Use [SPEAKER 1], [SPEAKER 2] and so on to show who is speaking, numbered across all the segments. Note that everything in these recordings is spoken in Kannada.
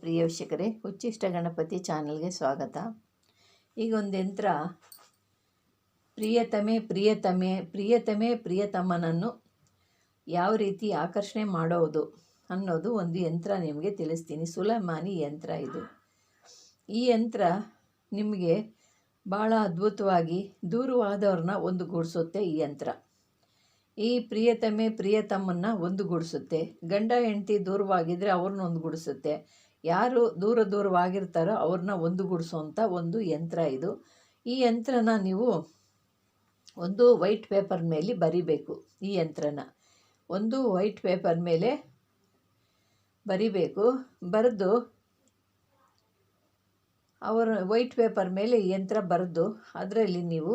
[SPEAKER 1] ಪ್ರಿಯ ವೀಕ್ಷಕರೇ, ಹುಚ್ಚಿಷ್ಟ ಗಣಪತಿ ಚಾನಲ್ಗೆ ಸ್ವಾಗತ. ಈಗ ಒಂದು ಯಂತ್ರ. ಪ್ರಿಯತಮೆ ಪ್ರಿಯತಮೆ ಪ್ರಿಯತಮೆ, ಪ್ರಿಯತಮನನ್ನು ಯಾವ ರೀತಿ ಆಕರ್ಷಣೆ ಮಾಡೋದು ಅನ್ನೋದು ಒಂದು ಯಂತ್ರ ನಿಮಗೆ ತಿಳಿಸ್ತೀನಿ. ಸುಲಮಾನಿ ಯಂತ್ರ ಇದು. ಈ ಯಂತ್ರ ನಿಮಗೆ ಭಾಳ ಅದ್ಭುತವಾಗಿ ದೂರವಾದವ್ರನ್ನ ಒಂದುಗೂಡಿಸುತ್ತೆ ಈ ಯಂತ್ರ. ಈ ಪ್ರಿಯತಮೆ ಪ್ರಿಯತಮ್ಮನ್ನ ಒಂದುಗೂಡಿಸುತ್ತೆ. ಗಂಡ, ಹೆಂಡತಿ ದೂರವಾಗಿದ್ದರೆ ಅವ್ರನ್ನ ಒಂದುಗೂಡಿಸುತ್ತೆ. ಯಾರು ದೂರ ದೂರವಾಗಿರ್ತಾರೋ ಅವ್ರನ್ನ ಒಂದುಗೂಡಿಸುವಂಥ ಒಂದು ಯಂತ್ರ ಇದು. ಈ ಯಂತ್ರನ ನೀವು ಒಂದು ವೈಟ್ ಪೇಪರ್ ಮೇಲೆ ಬರಿಬೇಕು, ಈ ಯಂತ್ರನ. ಒಂದು ವೈಟ್ ಪೇಪರ್ ಮೇಲೆ ಬರಿಬೇಕು, ಬರೆದು ಅವರ ವೈಟ್ ಪೇಪರ್ ಮೇಲೆ ಯಂತ್ರ ಬರೆದು ಅದರಲ್ಲಿ ನೀವು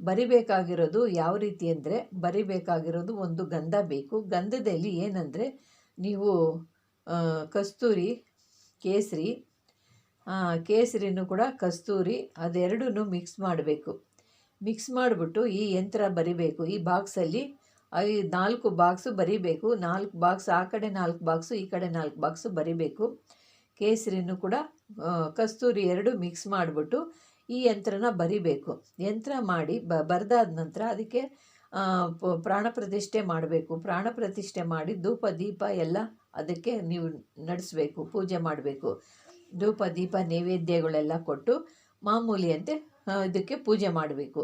[SPEAKER 1] ಬರಿಬೇಕಾಗಿರೋದು ಯಾವ ರೀತಿ ಅಂದರೆ ಬರಿಬೇಕಾಗಿರೋದು ಒಂದು ಗಂಧ ಬೇಕು. ಗಂಧದಲ್ಲಿ ಏನಂದರೆ ನೀವು ಕಸ್ತೂರಿ ಕೇಸರಿ ಕೇಸರಿನೂ ಕೂಡ ಕಸ್ತೂರಿ ಅದೆರಡೂ ಮಿಕ್ಸ್ ಮಾಡಬೇಕು. ಮಿಕ್ಸ್ ಮಾಡಿಬಿಟ್ಟು ಈ ಯಂತ್ರ ಬರಿಬೇಕು. ಈ ಬಾಕ್ಸಲ್ಲಿ ಐ, ನಾಲ್ಕು ಬಾಕ್ಸು ಬರಿಬೇಕು. ನಾಲ್ಕು ಬಾಕ್ಸ್ ಆ ಕಡೆ ನಾಲ್ಕು ಬಾಕ್ಸು ಈ ಕಡೆ ನಾಲ್ಕು ಬಾಕ್ಸು ಬರಿಬೇಕು. ಕೇಸರಿನೂ ಕೂಡ ಕಸ್ತೂರಿ ಎರಡು ಮಿಕ್ಸ್ ಮಾಡಿಬಿಟ್ಟು ಈ ಯಂತ್ರನ ಬರಿಬೇಕು. ಯಂತ್ರ ಮಾಡಿ ಬರೆದಾದ ನಂತರ ಅದಕ್ಕೆ ಪ್ರಾಣ ಪ್ರತಿಷ್ಠೆ ಮಾಡಬೇಕು. ಪ್ರಾಣ ಪ್ರತಿಷ್ಠೆ ಮಾಡಿ ಧೂಪ, ದೀಪ ಎಲ್ಲ ಅದಕ್ಕೆ ನೀವು ನಡೆಸಬೇಕು, ಪೂಜೆ ಮಾಡಬೇಕು. ಧೂಪ, ದೀಪ, ನೈವೇದ್ಯಗಳೆಲ್ಲ ಕೊಟ್ಟು ಮಾಮೂಲಿಯಂತೆ ಇದಕ್ಕೆ ಪೂಜೆ ಮಾಡಬೇಕು.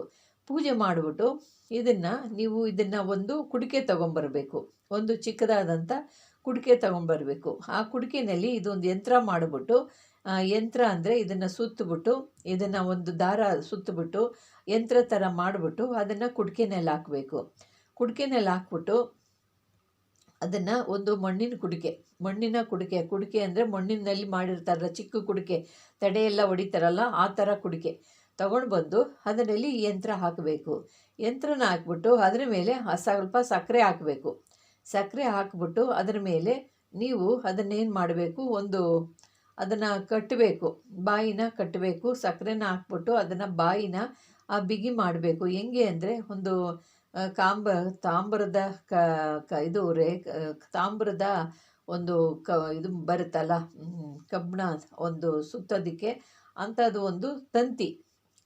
[SPEAKER 1] ಪೂಜೆ ಮಾಡಿಬಿಟ್ಟು ಇದನ್ನು ನೀವು ಇದನ್ನು ಒಂದು ಕುಡಿಕೆ ತೊಗೊಂಬರ್ಬೇಕು. ಒಂದು ಚಿಕ್ಕದಾದಂಥ ಕುಡಿಕೆ ತೊಗೊಂಬರ್ಬೇಕು. ಆ ಕುಡಿಕೆನಲ್ಲಿ ಇದೊಂದು ಯಂತ್ರ ಮಾಡಿಬಿಟ್ಟು ಯಂತ್ರ ಅಂದರೆ ಇದನ್ನು ಸುತ್ತಿಬಿಟ್ಟು, ಇದನ್ನು ಒಂದು ದಾರ ಸುತ್ತಿಬಿಟ್ಟು, ಯಂತ್ರ ಥರ ಮಾಡಿಬಿಟ್ಟು ಅದನ್ನು ಕುಡಿಕೆನಲ್ಲಿ ಹಾಕಬೇಕು. ಕುಡಿಕೆನಲ್ಲಿ ಹಾಕ್ಬಿಟ್ಟು ಅದನ್ನು ಒಂದು ಮಣ್ಣಿನ ಕುಡಿಕೆ ಮಣ್ಣಿನ ಕುಡಿಕೆ ಕುಡಿಕೆ ಅಂದರೆ ಮಣ್ಣಿನಲ್ಲಿ ಮಾಡಿರ್ತಾರಲ್ಲ, ಚಿಕ್ಕ ಕುಡಿಕೆ, ತಡೆಯೆಲ್ಲ ಹೊಡಿತಾರಲ್ಲ, ಆ ಥರ ಕುಡಿಕೆ ತಗೊಂಡು ಬಂದು ಅದರಲ್ಲಿ ಯಂತ್ರ ಹಾಕಬೇಕು. ಯಂತ್ರನ ಹಾಕ್ಬಿಟ್ಟು ಅದರ ಮೇಲೆ ಸ್ವಲ್ಪ ಸಕ್ಕರೆ ಹಾಕಬೇಕು. ಸಕ್ಕರೆ ಹಾಕ್ಬಿಟ್ಟು ಅದರ ಮೇಲೆ ನೀವು ಅದನ್ನೇನು ಮಾಡಬೇಕು, ಒಂದು ಅದನ್ನು ಕಟ್ಟಬೇಕು ಬಾಯಿನ ಕಟ್ಟಬೇಕು ಸಕ್ಕರೆನ ಹಾಕ್ಬಿಟ್ಟು ಅದನ್ನು ಬಾಯಿನ ಆ ಬಿಗಿ ಮಾಡಬೇಕು. ಹೆಂಗೆ ಅಂದರೆ ಒಂದು ಕಾಂಬ, ತಾಮ್ರದ ಕ ಕ, ಇದು ರೇ ತಾಮ್ರದ ಒಂದು ಕ, ಇದು ಬರುತ್ತಲ್ಲ ಕಬ್ಬಣ ಒಂದು ಸುತ್ತೋದಕ್ಕೆ ಅಂಥದ್ದು ಒಂದು ತಂತಿ.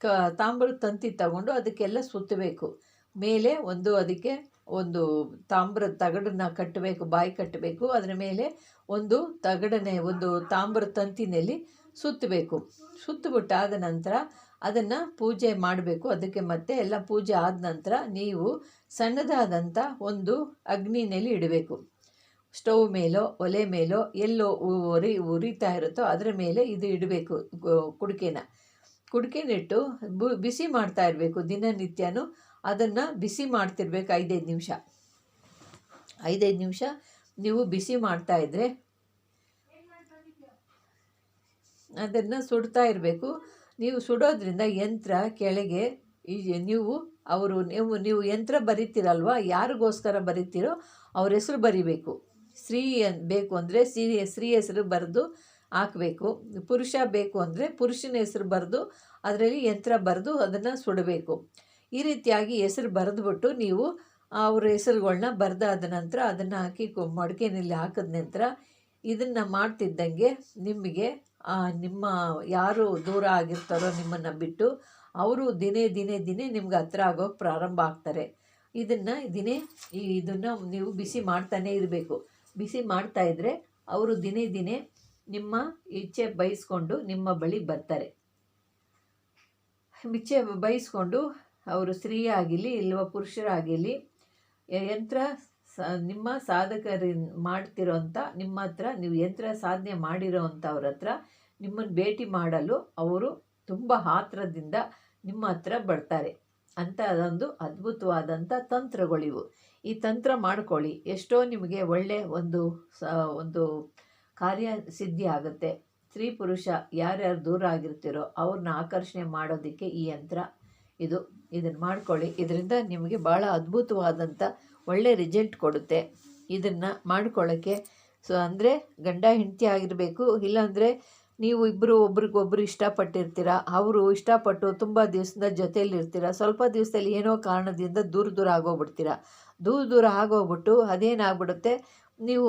[SPEAKER 1] ಕ, ತಾಮ್ರದ ತಂತಿ ತಗೊಂಡು ಅದಕ್ಕೆಲ್ಲ ಸುತ್ತಬೇಕು. ಮೇಲೆ ಒಂದು ಅದಕ್ಕೆ ಒಂದು ತಾಮ್ರದ ತಗಡನ್ನ ಕಟ್ಟಬೇಕು, ಬಾಯಿ ಕಟ್ಟಬೇಕು, ಅದರ ಮೇಲೆ ಒಂದು ತಗಡನೆ ಒಂದು ತಾಮ್ರ ತಂತಿನಲ್ಲಿ ಸುತ್ತಬೇಕು. ಸುತ್ತಬಿಟ್ಟಾದ ನಂತರ ಅದನ್ನು ಪೂಜೆ ಮಾಡಬೇಕು. ಅದಕ್ಕೆ ಮತ್ತೆ ಎಲ್ಲ ಪೂಜೆ ಆದ ನಂತರ ನೀವು ಸಣ್ಣದಾದಂಥ ಒಂದು ಅಗ್ನಿನಲ್ಲಿ ಇಡಬೇಕು. ಸ್ಟವ್ ಮೇಲೋ, ಒಲೆ ಮೇಲೋ ಎಲ್ಲೋ ಉರಿ, ಉರಿತಾ ಇರುತ್ತೋ ಅದರ ಮೇಲೆ ಇದು ಇಡಬೇಕು ಕುಡಿಕೆನ. ಕುಡಿಕೆನಿಟ್ಟು ಬಿಸಿ ಮಾಡ್ತಾ ಇರಬೇಕು ದಿನನಿತ್ಯನೂ. ಅದನ್ನು ಬಿಸಿ ಮಾಡ್ತಿರ್ಬೇಕು ಐದೈದು ನಿಮಿಷ. ಐದೈದು ನಿಮಿಷ ನೀವು ಬಿಸಿ ಮಾಡ್ತಾ ಇದ್ದರೆ ಅದನ್ನು ಸುಡ್ತಾ ಇರಬೇಕು. ನೀವು ಸುಡೋದ್ರಿಂದ ಯಂತ್ರ ಕೆಳಗೆ ನೀವು ಅವರು ನೀವು ನೀವು ಯಂತ್ರ ಬರಿತೀರಲ್ವ? ಯಾರಿಗೋಸ್ಕರ ಬರಿತೀರೋ ಅವ್ರ ಹೆಸರು ಬರಿಬೇಕು. ಸ್ತ್ರೀ ಬೇಕು ಅಂದರೆ ಸ್ತ್ರೀ ಸ್ತ್ರೀ ಹೆಸರು ಬರೆದು ಹಾಕಬೇಕು. ಪುರುಷ ಬೇಕು ಅಂದರೆ ಪುರುಷನ ಹೆಸರು ಬರೆದು ಅದರಲ್ಲಿ ಯಂತ್ರ ಬರೆದು ಅದನ್ನು ಸುಡಬೇಕು. ಈ ರೀತಿಯಾಗಿ ಹೆಸರು ಬರೆದ್ಬಿಟ್ಟು ನೀವು ಅವ್ರ ಹೆಸರುಗಳನ್ನ ಬರೆದಾದ ನಂತರ ಅದನ್ನು ಹಾಕಿ ಮಡಿಕೆನಲ್ಲಿ ಹಾಕಿದ ನಂತರ ಇದನ್ನು ಮಾಡ್ತಿದ್ದಂಗೆ ನಿಮಗೆ ನಿಮ್ಮ ಯಾರು ದೂರ ಆಗಿರ್ತಾರೋ ನಿಮ್ಮನ್ನು ಬಿಟ್ಟು ಅವರು ದಿನೇ ದಿನೇ ದಿನೇ ನಿಮ್ಗೆ ಹತ್ರ ಆಗೋಕ್ಕೆ ಪ್ರಾರಂಭ ಆಗ್ತಾರೆ. ಇದನ್ನು ದಿನೇ ಈ ಇದನ್ನು ನೀವು ಬಿಸಿ ಮಾಡ್ತಾನೇ ಇರಬೇಕು. ಬಿಸಿ ಮಾಡ್ತಾ ಇದ್ದರೆ ಅವರು ದಿನೇ ದಿನೇ ನಿಮ್ಮ ಇಚ್ಛೆ ಬಯಸ್ಕೊಂಡು ನಿಮ್ಮ ಬಳಿ ಬರ್ತಾರೆ. ಇಚ್ಛೆ ಬಯಸ್ಕೊಂಡು ಅವರು ಸ್ತ್ರೀ ಆಗಿರಲಿ ಇಲ್ಲವ ಪುರುಷರಾಗಿರಲಿ ಯಂತ್ರ ಸ, ನಿಮ್ಮ ಸಾಧಕರಿ ಮಾಡ್ತಿರೋಂಥ ನಿಮ್ಮ ಹತ್ರ ನೀವು ಯಂತ್ರ ಸಾಧನೆ ಮಾಡಿರೋ ಅಂಥವ್ರ ಹತ್ರ ನಿಮ್ಮನ್ನು ಭೇಟಿ ಮಾಡಲು ಅವರು ತುಂಬ ಆತ್ರದಿಂದ ನಿಮ್ಮ ಹತ್ರ ಬರ್ತಾರೆ. ಅಂತ ಅದೊಂದು ಅದ್ಭುತವಾದಂಥ ತಂತ್ರಗಳಿವು ಈ ತಂತ್ರ ಮಾಡ್ಕೊಳ್ಳಿ. ಎಷ್ಟೋ ನಿಮಗೆ ಒಳ್ಳೆ ಒಂದು ಸ, ಒಂದು ಕಾರ್ಯ ಸಿದ್ಧಿ ಆಗುತ್ತೆ. ಸ್ತ್ರೀ ಪುರುಷ ಯಾರ್ಯಾರು ದೂರ ಆಗಿರ್ತೀರೋ ಅವ್ರನ್ನ ಆಕರ್ಷಣೆ ಮಾಡೋದಕ್ಕೆ ಈ ಯಂತ್ರ ಇದು ಇದನ್ನು ಮಾಡ್ಕೊಳ್ಳಿ. ಇದರಿಂದ ನಿಮಗೆ ಭಾಳ ಅದ್ಭುತವಾದಂಥ ಒಳ್ಳೆ ರಿಸಲ್ಟ್ ಕೊಡುತ್ತೆ. ಇದನ್ನು ಮಾಡ್ಕೊಳ್ಳೋಕ್ಕೆ ಸೊ, ಅಂದರೆ ಗಂಡ ಹೆಂಡತಿ ಆಗಿರಬೇಕು, ಇಲ್ಲಾಂದರೆ ನೀವು ಇಬ್ಬರು ಒಬ್ರಿಗೊಬ್ರು ಇಷ್ಟಪಟ್ಟಿರ್ತೀರ, ಅವರು ಇಷ್ಟಪಟ್ಟು ತುಂಬ ದಿವಸದ ಜೊತೆಯಲ್ಲಿ ಇರ್ತೀರ ಸ್ವಲ್ಪ ದಿವಸದಲ್ಲಿ ಏನೋ ಕಾರಣದಿಂದ ದೂರ ದೂರ ಆಗೋಗ್ಬಿಡ್ತೀರ. ದೂರ ದೂರ ಆಗೋಗ್ಬಿಟ್ಟು ಅದೇನಾಗ್ಬಿಡುತ್ತೆ ನೀವು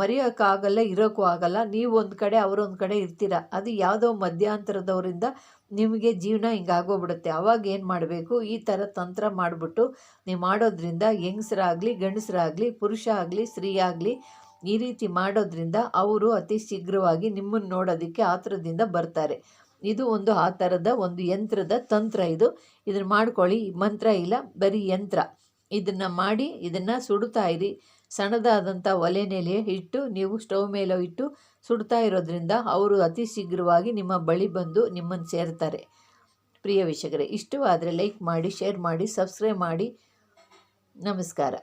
[SPEAKER 1] ಮರೆಯೋಕ್ಕಾಗಲ್ಲ, ಇರೋಕ್ಕೂ ಆಗಲ್ಲ. ನೀವು ಒಂದು ಕಡೆ ಅವರೊಂದು ಕಡೆ ಇರ್ತೀರ. ಅದು ಯಾವುದೋ ಮಧ್ಯಂತರದವರಿಂದ ನಿಮಗೆ ಜೀವನ ಹಿಂಗಾಗೋಗ್ಬಿಡುತ್ತೆ ಅವಾಗ ಏನು ಮಾಡಬೇಕು? ಈ ಥರ ತಂತ್ರ ಮಾಡಿಬಿಟ್ಟು ನೀವು ಮಾಡೋದ್ರಿಂದ ಹೆಂಗಸರಾಗಲಿ ಗಂಡಸರಾಗಲಿ ಪುರುಷ ಆಗಲಿ, ಸ್ತ್ರೀ ಆಗಲಿ, ಈ ರೀತಿ ಮಾಡೋದ್ರಿಂದ ಅವರು ಅತಿ ಶೀಘ್ರವಾಗಿ ನಿಮ್ಮನ್ನು ನೋಡೋದಕ್ಕೆ ಆತುರದಿಂದ ಬರ್ತಾರೆ. ಇದು ಒಂದು ಆ ಥರದ ಒಂದು ಯಂತ್ರದ ತಂತ್ರ ಇದು. ಇದನ್ನು ಮಾಡ್ಕೊಳ್ಳಿ. ಮಂತ್ರ ಇಲ್ಲ, ಬರೀ ಯಂತ್ರ. ಇದನ್ನು ಮಾಡಿ, ಇದನ್ನು ಸುಡ್ತಾ ಇರಿ. ಸಣ್ಣದಾದಂಥ ಒಲೆ ಮೇಲೆ ಇಟ್ಟು, ನೀವು ಸ್ಟವ್ ಮೇಲೆ ಇಟ್ಟು ಸುಡ್ತಾ ಇರೋದ್ರಿಂದ ಅವರು ಅತಿ ಶೀಘ್ರವಾಗಿ ನಿಮ್ಮ ಬಳಿ ಬಂದು ನಿಮ್ಮನ್ನು ಸೇರ್ತಾರೆ. ಪ್ರಿಯ ವೀಕ್ಷಕರೇ, ಇಷ್ಟವಾದರೆ ಲೈಕ್ ಮಾಡಿ, ಶೇರ್ ಮಾಡಿ, ಸಬ್ಸ್ಕ್ರೈಬ್ ಮಾಡಿ. ನಮಸ್ಕಾರ.